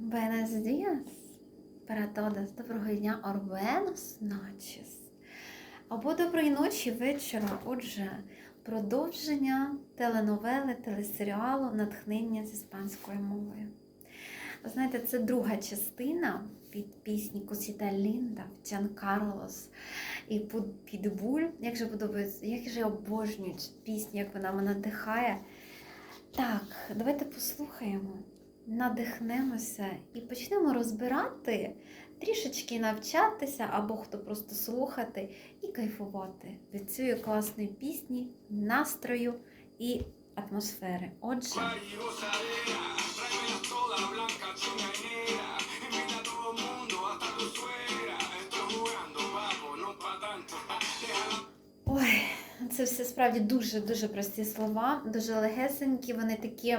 Buenos días para todos. Доброго дня, or buenos noches. Або доброї ночі, вечора. Отже, продовження теленовели, телесеріалу Натхнення з іспанською мовою. Знаєте, це друга частина під пісні Косіта Лінда, Джан Карлос і Підбуль. Як же подобається, як же я обожнюю пісню, як вона мене надихає. Так, давайте послухаємо, надихнемося і почнемо розбирати, трішечки навчатися, або хто просто слухати і кайфувати від цієї класної пісні, настрою і атмосфери. Отже. Ой, це все справді дуже-дуже прості слова, дуже легесенькі, вони такі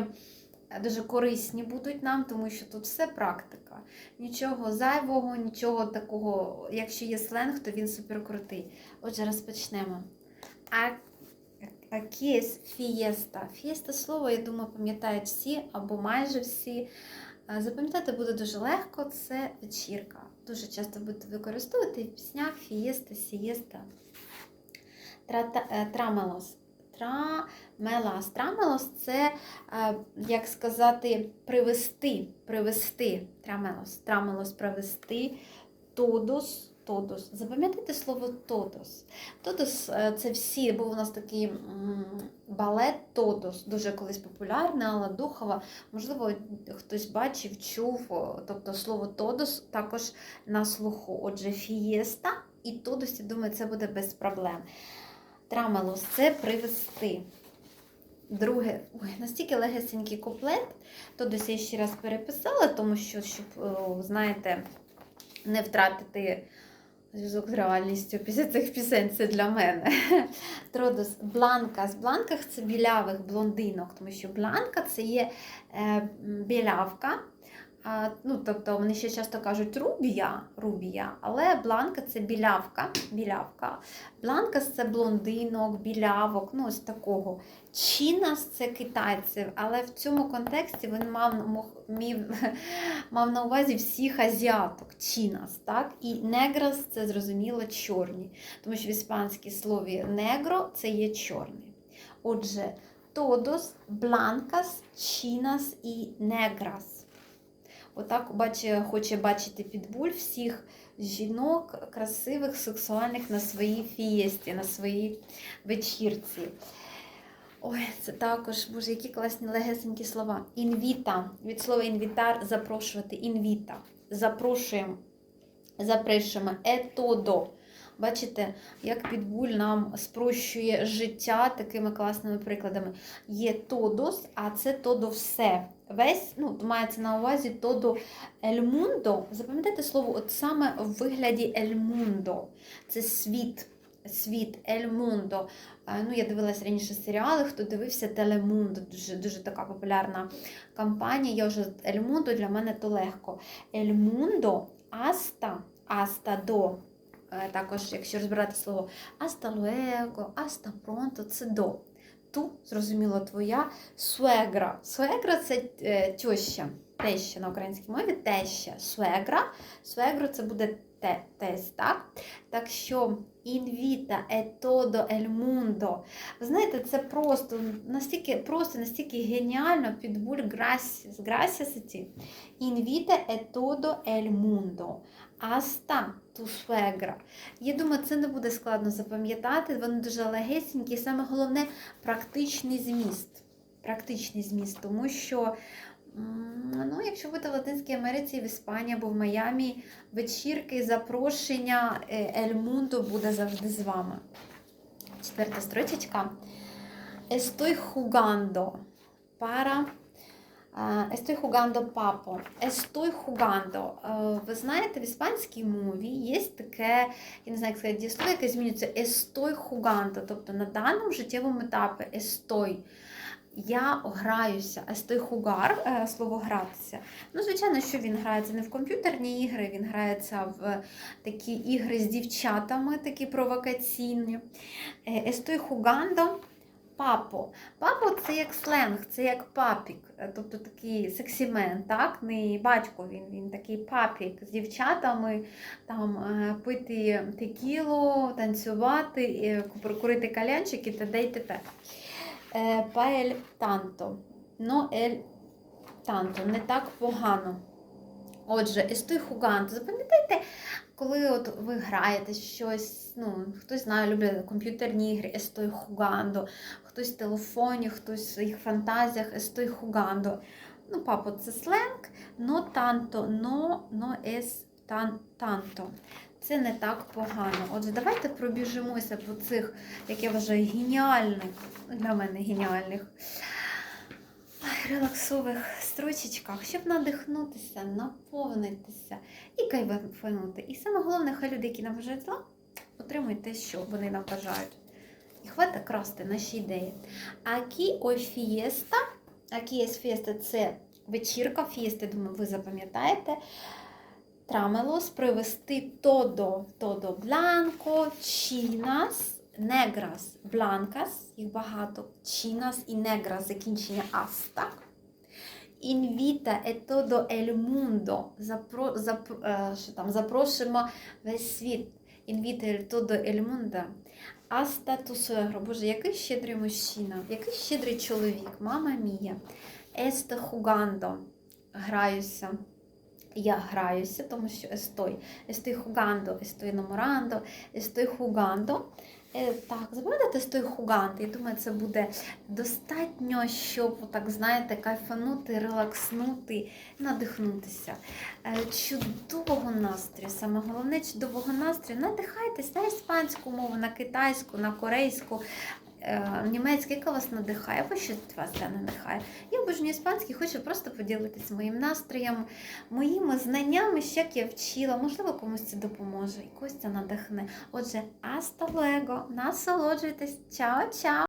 дуже корисні будуть нам, тому що тут все практика. Нічого зайвого, нічого такого. Якщо є сленг, то він суперкрутий. Отже, розпочнемо. А Акіс фієста. Фієста слово, я думаю, пам'ятають всі або майже всі. Е, Запам'ятати буде дуже легко, це вечірка. Дуже часто будете використовувати в піснях фієста, сієста. Трата- Трамелос. Трамелас. Трамелос це, е, як сказати, привести. Привести. Трамелос. Трамелос привести. Тодос. Тодос. Запам'ятайте слово тодос. Тодос е, це всі, був у нас такий балет Тодос, дуже колись популярний, Алла Духова. Можливо, хтось бачив, чув. Тобто слово тодос також на слуху. Отже, фієста і тодос, я думаю, це буде без проблем. Трамелос це привести. Друге, ой, настільки легесенький куплет, то досі я ще раз переписала, тому що, щоб, знаєте, не втратити зв'язок з реальністю після цих пісень, це для мене. Тродос бланка. З бланках це білявих блондинок, тому що бланка це є е, білявка. А, ну, тобто вони ще часто кажуть рубія, рубія, але бланка це білявка. білявка. Бланка це блондинок, білявок, ну ось такого. Чінас це китайців, але в цьому контексті він мав, мів, мав на увазі всіх азіаток. Чінас, так? І негрос це зрозуміло чорні, тому що в іспанській слові негро це є чорний. Отже, тодос, бланкас, чінас і неграс. Отак бачить, хоче бачити підбуль всіх жінок красивих, сексуальних на своїй фієсті, на своїй вечірці. Ой, це також, боже, які класні легесенькі слова. Інвіта. Від слова інвітар запрошувати. Інвіта. Запрошуємо. Запрошуємо. Етодо. Бачите, як підбуль нам спрощує життя такими класними прикладами. Є тодос, а це тодо все. Весь, ну, мається на увазі тодо ель мундо. Запам'ятайте слово, от саме в вигляді ель мундо. Це світ. Світ, Ель Мундо. Е, Ну, я дивилась раніше серіали, хто дивився Телемундо, дуже, дуже така популярна кампанія. Я вже Ель Мундо для мене то легко. Ель Мундо, аста, аста до. Е, Також, якщо розбирати слово аста луего, аста пронто, це до. Ту, зрозуміло, твоя суегра. Суегра це е, тьоща, теща на українській мові, теща. Суегра. Суегро це буде те, тесть, так? Так що інвіта е todo el mundo. Ви знаєте, це просто настільки, просто настільки геніально підбуль gracias, gracias a ti. Invita Hasta tu suegra. Я думаю, це не буде складно запам'ятати. Вони дуже легесенькі. І саме головне практичний зміст. Практичний зміст, тому що. Ну, якщо бути в Латинській Америці, в Іспанії або в Майамі, вечірки, запрошення е, Ель Мундо буде завжди з вами. Четверта строчечка. Estoy jugando para Estoy jugando papo. Estoy jugando. Е, Ви знаєте, в іспанській мові є таке, я не знаю, як сказати, дієслово, яке змінюється estoy jugando. Тобто на даному життєвому етапі estoy. Я граюся, estoy jugar, е, слово гратися. Ну, звичайно, що він грається не в комп'ютерні ігри, він грається в такі ігри з дівчатами, такі провокаційні. Е, Estoy jugando Папо. Папо це як сленг, це як папік, е, тобто такий сексімен, так? Не батько він, він такий папік з дівчатами, там е, пити текілу, танцювати, е, кур- курити калянчики та й т.п. Паель танто. Но ель танто, не так погано. Отже, estoy jugando. Запам'ятайте, коли от ви граєте щось, ну, хтось знає, люблять комп'ютерні ігри, estoy jugando, хтось в телефоні, хтось в своїх фантазіях, estoy jugando. Ну, папа, це сленг, но танто, но, но es тан, танто. Це не так погано. Отже, давайте пробіжимося по цих, як я вважаю, геніальних, для мене геніальних релаксових строчечках, щоб надихнутися, наповнитися і кайфанути. І саме головне, хай люди, які нам зла, отримують те, що вони нам бажають. І хватить красти наші ідеї. Акі о фієста. Це вечірка, фієста, думаю, ви запам'ятаєте. Трамелос привести тодо, тодо бланко, чінас, неграс, бланкас, їх багато, чінас і неграс, закінчення ас, так? Інвіта е тодо ель мундо, запро, запро, е, що там, запрошуємо весь світ. Інвіта ель тодо ель мундо. Аста ту. Боже, який щедрий мужчина, який щедрий чоловік, мама мія. Есте хугандо. Граюся. Я граюся, тому що естой. Естой хугандо, естой наморандо, естой хугандо. Е, так, запам'ятайте той хугандо. Я думаю, це буде достатньо, щоб, так знаєте, кайфанути, релакснути, надихнутися. Е, чудового настрою, саме головне чудового настрою. Надихайтесь на іспанську мову, на китайську, на корейську. Е, Німецька, яка вас надихає, або що вас це надихає. Я обожнюю іспанський, хочу просто поділитися моїм настроєм, моїми знаннями, що як я вчила. Можливо, комусь це допоможе і когось це надихне. Отже, hasta luego, насолоджуйтесь, чао-чао!